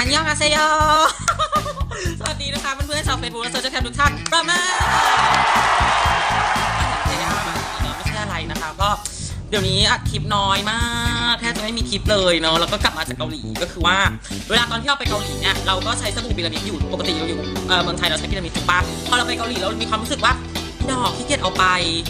อันยองอาเซโยสวัสดีนะคะเพื่อนๆชาวเฟซบุ๊กและโซเชียลแคมทุกท่านประมาเซย่าไม่ใช่อะไรนะคะก็เดี๋ยวนี้อัดคลิปน้อยมากแทบจะไม่มีคลิปเลยเนาะแล้วก็กลับมาจากเกาหลีก็คือว่า เวลาตอนที่เราไปเกาหลีเนี่ยเราก็ใช้สบู่พีระมิดอยู่ปกติเราอยู่เอ่อเมืองไทยเราใช้พีระมิดถูกปะพอเราไปเกาหลีเรามีความรู้สึกว่า ดอกขี้เกียจเอาไป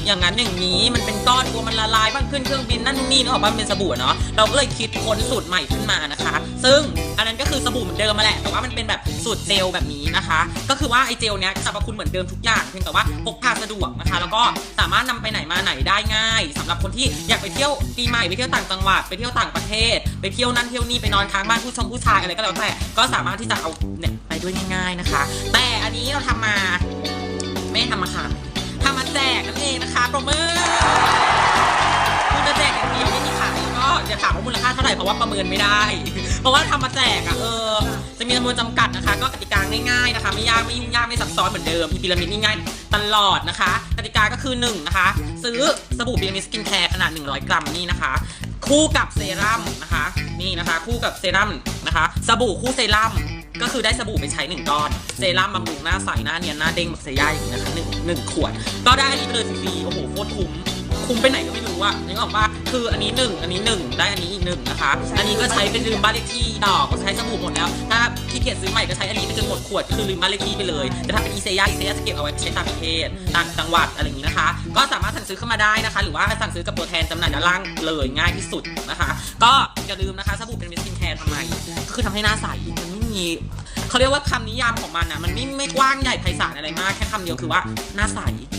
อย่างนั้นอย่างนี้มันเป็นก้อนกลัวมันละลายบ้างขึ้นเครื่องบินนั่นนี่นึกออกปะมันเป็นสบู่เนาะเราก็เลยคิดค้นสูตรใหม่ขึ้นมานะคะ ซึ่งอันนั้นก็คือสบู่เหมือนเดิมมาแหละ แต่ว่ามันเป็นแบบสูตรเจลแบบนี้นะคะ ก็คือว่าไอเจลเนี้ยสรรพคุณเหมือนเดิมทุกอย่างเพียงแต่ว่าพกพาสะดวกนะคะ แล้วก็สามารถนำไปไหนมาไหนได้ง่ายสำหรับคนที่อยากไปเที่ยวปีใหม่ไปเที่ยวต่างจังหวัดไปเที่ยวต่างประเทศ ไปเที่ยวนั่นเที่ยวนี่ไปนอนค้างบ้านผู้ชมผู้ชายอะไรก็แล้วแต่ก็สามารถที่จะเอาเนี่ยไปด้วยง่าย ๆนะคะ แต่อันนี้เราทำมาไม่ได้ทำมาขาย มาแจกนั่นเองนะคะปรเมอร์คุณจะแจกอย่างเดียวไม่มีขายก็อย่าถามว่ามูลค่าเท่าไหร่เพราะว่าประเมินไม่ได้ เพราะว่าทำมาแจกอะเออจะมีจำนวนจำกัดนะคะ ก็กติกาง่ายๆนะคะ ไม่ยากไม่ยุ่งยากไม่ซับซ้อนเหมือนเดิมมีพีระมิดง่ายๆตลอดนะคะกติกาก็คือ1นะคะซื้อสบู่พีระมิดสกินแคร์ขนาด 100 กรัมนี่นะคะ คู่กับเซรั่มนะคะนี่นะคะ คู่กับเซรั่มนะคะ สบู่คู่เซรั่ม ก็คือได้สบู่ไปใช้หนึ่งก้อน เซรั่มบำรุงหน้าใสหน้าเนียนหน้าเด้งแบบเซย่าอย่างนี้นะคะหนึ่งหนึ่งขวด ก็ได้อันนี้ไปเลยฟรีโอ้โหโคตรคุ้มคุ้มไปไหนก็ไม่รู้อะนึกออกปะคืออันนี้หนึ่งอันนี้หนึ่งได้อันนี้อีกหนึ่งนะคะ อันนี้ก็ใช้เป็นลืมบ้านเลขที่ดอกก็ใช้สบู่หมดแล้ว ถ้าขี้เกียจซื้อใหม่ก็ใช้อันนี้ไปจนหมดขวดคือลืมบ้านเลขที่ไปเลย แต่ถ้าเป็นอีเซย่าอีเซย่าจะเก็บเอาไว้ใช้ต่างประเทศต่างจังหวัดอะไรอย่างนี้นะคะ ก็สามารถสั่งซื้อเข้ามาได้นะคะ หรือว่าสั่งซื้อกับตัวแทนจำหน่ายด้านล่างเลยง่ายที่สุดนะคะ ก็อย่าลืมนะคะสบู่เป็นมิสกินแคร์ทำไมก็คือทำให้หน้าใส มีเขาเรียกว่าคำนิยามของมันนะมันไม่ไม่กว้างใหญ่ไพศาลอะไรมาก แค่คำเดียวคือว่าหน้าใส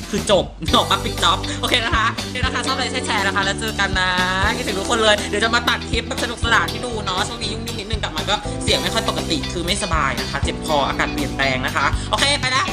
คือจบจบมาปิดจ็อบ โอเคนะคะโอเคนะคะชอบอะไรแชร์นะคะ แล้วเจอกันนะคิดถึงทุกคนเลย เดี๋ยวจะมาตัดคลิปแบบสนุกสนานที่ดูเนาะ ช่วงนี้ยุ่งๆนิดนึงกลับมาก็เสียงไม่ค่อยปกติ คือไม่สบายนะคะ เจ็บคอ อากาศเปลี่ยนแปลงนะคะ โอเค ไปแล้ว